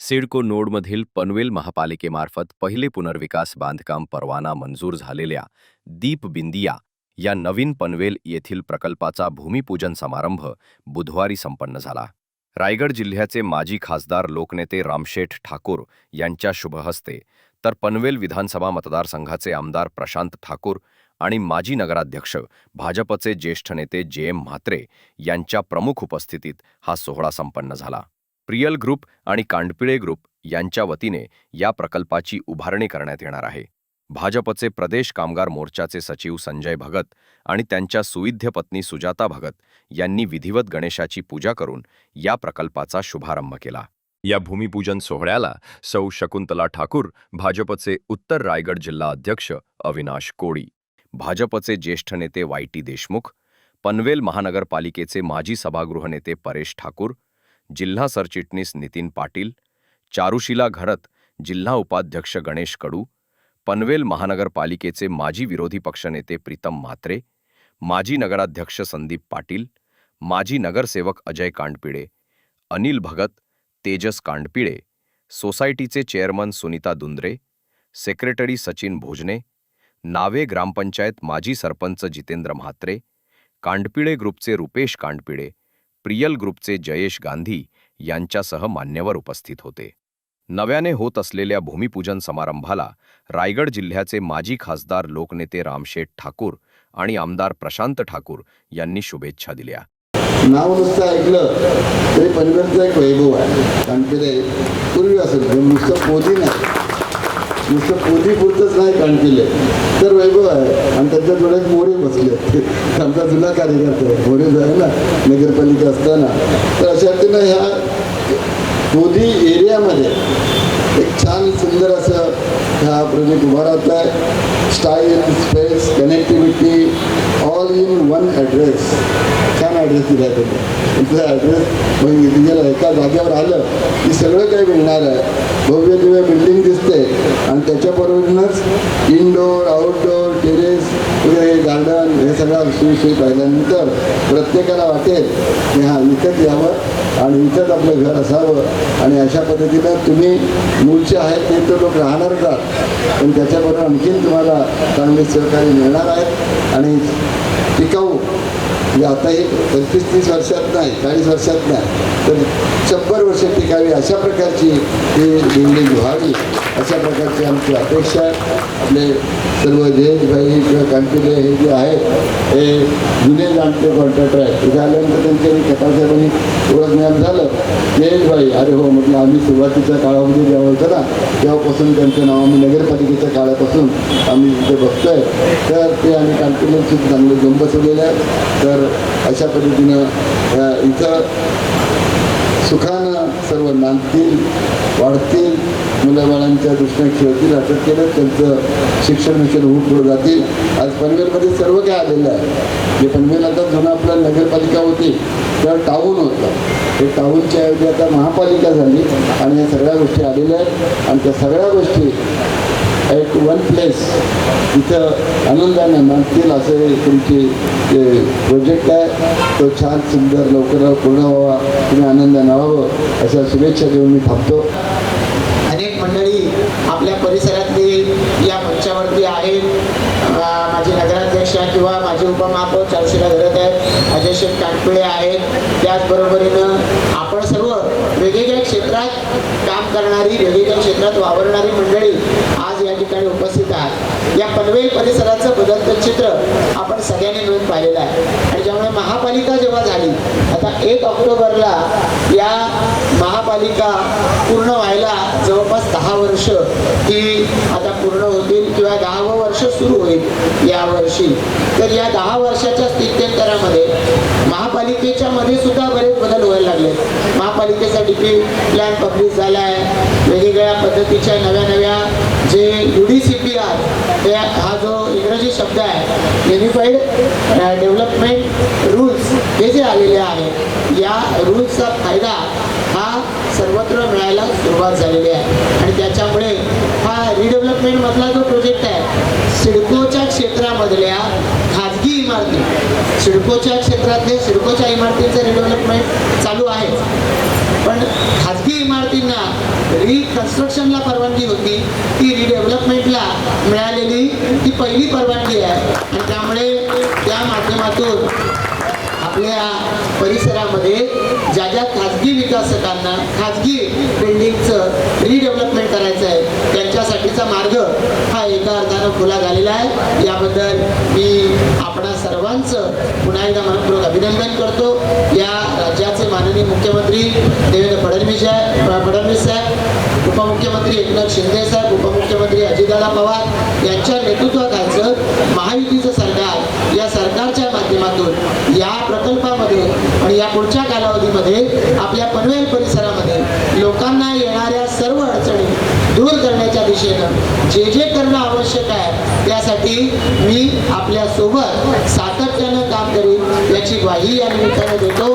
सिडको नोडमधील पनवेल महापालिकेमार्फत पहिले पुनर्विकास बांधकाम परवाना मंजूर झालेल्या दीप बिंदिया या नवीन पनवेल येथील प्रकल्पाचा भूमिपूजन समारंभ बुधवारी संपन्न झाला. रायगड जिल्ह्याचे माजी खासदार लोकनेते रामशेठ ठाकूर यांच्या शुभहस्ते तर पनवेल विधानसभा मतदारसंघाचे आमदार प्रशांत ठाकूर आणि माजी नगराध्यक्ष भाजपचे ज्येष्ठ नेते जे एम म्हात्रे यांच्या प्रमुख उपस्थितीत हा सोहळा संपन्न झाला. प्रियल ग्रुप आणि कांडपिळे ग्रुप यांच्या वतीने या प्रकल्पाची उभारणी करण्यात येणार आहे. भाजपचे प्रदेश कामगार मोर्चाचे सचिव संजय भगत आणि त्यांच्या सुविध्य पत्नी सुजाता भगत यांनी विधिवत गणेशाची पूजा करून या प्रकल्पाचा शुभारंभ केला. या भूमिपूजन सोहळ्याला सौ शकुंतला ठाकूर भाजपचे उत्तर रायगड जिल्हा अध्यक्ष अविनाश कोळी भाजपचे ज्येष्ठ नेते वाय टी देशमुख पनवेल महानगरपालिकेचे माजी सभागृह नेते परेश ठाकूर जिल्हा सरचिटणीस नितीन पाटील चारुशिला घरत जिल्हा उपाध्यक्ष गणेश कडू पनवेल महानगरपालिकेचे माजी विरोधी पक्षनेते प्रीतम म्हात्रे माजी नगराध्यक्ष संदीप पाटील माजी नगरसेवक अजय कांडपिळे अनिल भगत तेजस कांडपिळे सोसायटीचे चेअरमन सुनीता दुंद्रे सेक्रेटरी सचिन भोजने नावे ग्रामपंचायत माजी सरपंच जितेंद्र म्हात्रे कांडपिळे ग्रुपचे रुपेश कांडपिळे प्रियल ग्रुपचे जयेश गांधी यांच्यासह मान्यवर उपस्थित होते. नव्याने होत असलेल्या भूमिपूजन समारंभाला रायगड जिल्ह्याचे माजी खासदार लोकनेते रामशेठ ठाकूर आणि आमदार प्रशांत ठाकूर यांनी शुभेच्छा दिल्या. नाव नुसतं ऐकलं तरी पनवेलचा एक वैभव आहे. पूर्वी असेल म्हणजे नुसतं पोदी नाही नुसतं पोदी पुरतंच नाही केले. तर वैभव आहे. आणि त्याच्या डोळ्यात मोरे बसले आमचा जुना कार्यकर्ता आहे. मोरे जो आहे ना नगरपालिका असताना. तर अशा रीतीनं ह्या पोदी एरियामध्ये एक छान सुंदर असं हा प्रोजेक्ट उभा राहत आहे style space connectivity all in one address छान ॲड्रेस दिला आहे तुमचा ॲड्रेस मग गेलं एका जागेवर आलं की सगळं काही मिळणार आहे. भव्य दिव्य बिल्डिंग दिसते आणि त्याच्याबरोबरच इनडोअर आउटडोअर टेरेस वगैरे गार्डन हे सगळं सुविसोयी पाहिल्यानंतर प्रत्येकाला वाटेल की हां इथंच यावं आणि इथंच आपलं घर असावं. आणि अशा पद्धतीनं तुम्ही मूळचे आहेत ते तर लोक राहणार का पण त्याच्याबरोबर आणखीन तुम्हाला चांगले सहकार्य मिळणार आहेत. आणि टिकाऊ. म्हणजे आता हे पंचवीस तीस वर्षात नाही चाळीस वर्षात नाही. तर शंभर वर्ष टिकावी अशा प्रकारची ही बिल्डिंग व्हावी अशा आमची अपेक्षा आपले सर्व जयेशभाई किंवा कांतिले हे जे आहेत हे जुने जाणते कॉन्ट्रॅक्टर आहेत तिथे आल्यानंतर त्यांच्या कटासाहेबांनी थोडं ज्ञान झालं जयेशभाई अरे हो म्हटलं आम्ही सुरुवातीच्या काळामध्ये जेव्हा होतं ना तेव्हापासून त्यांचं नाव आम्ही नगरपालिकेच्या काळापासून आम्ही तिथे बघतोय. तर ते आणि कांतिले खूप चांगले जम बसवलेले आहेत. तर अशा पद्धतीनं इथं सुखानं सर्व नांदतील वाढतील मुलाबाळांच्या दृष्टीने खेळतील असं केलं त्यांचं शिक्षण मिशन होऊन जातील. आज पनवेलमध्ये सर्व काही आलेलं आहे. जे पनवेल आता जुना आपलं नगरपालिका होती तर टाऊन होतं. हे टाऊनच्या ऐवजी आता महापालिका झाली आणि या सगळ्या गोष्टी आलेल्या आहेत. आणि त्या सगळ्या गोष्टी एक वन प्लेस इथं आनंदाने मानतील असे तुमची जे प्रोजेक्ट आहे तो छान सुंदर लवकर पूर्ण व्हावा. तुम्ही आनंदाने व्हावं अशा शुभेच्छा देऊन मी थांबतो. अनेक मंडळी आपल्या परिसरातली या मंचावरती आहेत. माझे नगराध्यक्ष किंवा माझे उपमहापौर चारशीला घडत आहेत. अजय शेख कानपिळे आहेत. त्याचबरोबरीनं आपण सर्व वेगवेगळ्या क्षेत्रात काम करणारी वेगवेगळ्या क्षेत्रात वावरणारी मंडळी आज या ठिकाणी उपस्थित आहात. या पनवेल परिसराचं बदलतं चित्र आपण सगळ्यांनी मिळून पाहिलेलं आहे. आणि ज्यामुळे महापालिका जेव्हा झाली आता एक ऑक्टोबरला या महापालिका पूर्ण व्हायला जवळपास दहा वर्ष ती आता पूर्ण होतील किंवा दहावं वर्ष सुरू होईल या वर्षी. तर या दहा वर्षाच्या स्थित्यंतरामध्ये महापालिकेच्या मध्ये सुद्धा बरेच बदल व्हायला लागले महापालिकेचा डी पी प्लॅन पब्लिश झाला आहे. वेगवेगळ्या पद्धतीच्या नव्या नव्या जे U D C P R ते हा जो इंग्रजी शब्द आहे युनिफाईड डेव्हलपमेंट रूल्स हे जे आलेले आहेत या रूल्सचा फायदा हा सर्वत्र मिळायला सुरुवात झालेली आहे. आणि त्याच्यामुळे हा रिडेव्हलपमेंटमधला जो प्रोजेक्ट आहे सिडकोच्या क्षेत्रामधल्या चालते. सिडकोच्या क्षेत्रातले सिडकोच्या इमारतींचं रिडेव्हलपमेंट चालू आहे. पण खाजगी इमारतींना रिकन्स्ट्रक्शनला परवानगी होती. ती रिडेव्हलपमेंटला मिळालेली ती पहिली परवानगी आहे. आणि त्यामुळे त्या माध्यमातून आपल्या परिसरामध्ये ज्या ज्या खाजगी विकासकांना खाजगी बिल्डिंगचं आहे मार्ग हा एका अर्थानं खुला झालेला आहे. याबद्दल मी आपणा सर्वांचं पुन्हा एकदा मनपूर्वक अभिनंदन करतो. या राज्याचे माननीय मुख्यमंत्री देवेंद्र फडणवीस फडणवीस साहेब उपमुख्यमंत्री एकनाथ शिंदे साहेब उपमुख्यमंत्री अजितदादा पवार यांच्या नेतृत्वाखालचं महायुतीचं सरकार या सरकारच्या माध्यमातून या प्रकल्पामध्ये आणि या पुढच्या कालावधीमध्ये आपल्या पनवेल परिसरामध्ये लोकांना येणाऱ्या दूर करण्याच्या दिशेनं जे जे करणं आवश्यक आहे त्यासाठी मी आपल्यासोबत सातत्यानं काम करीन याची ग्वाही या निमित्तानं देतो.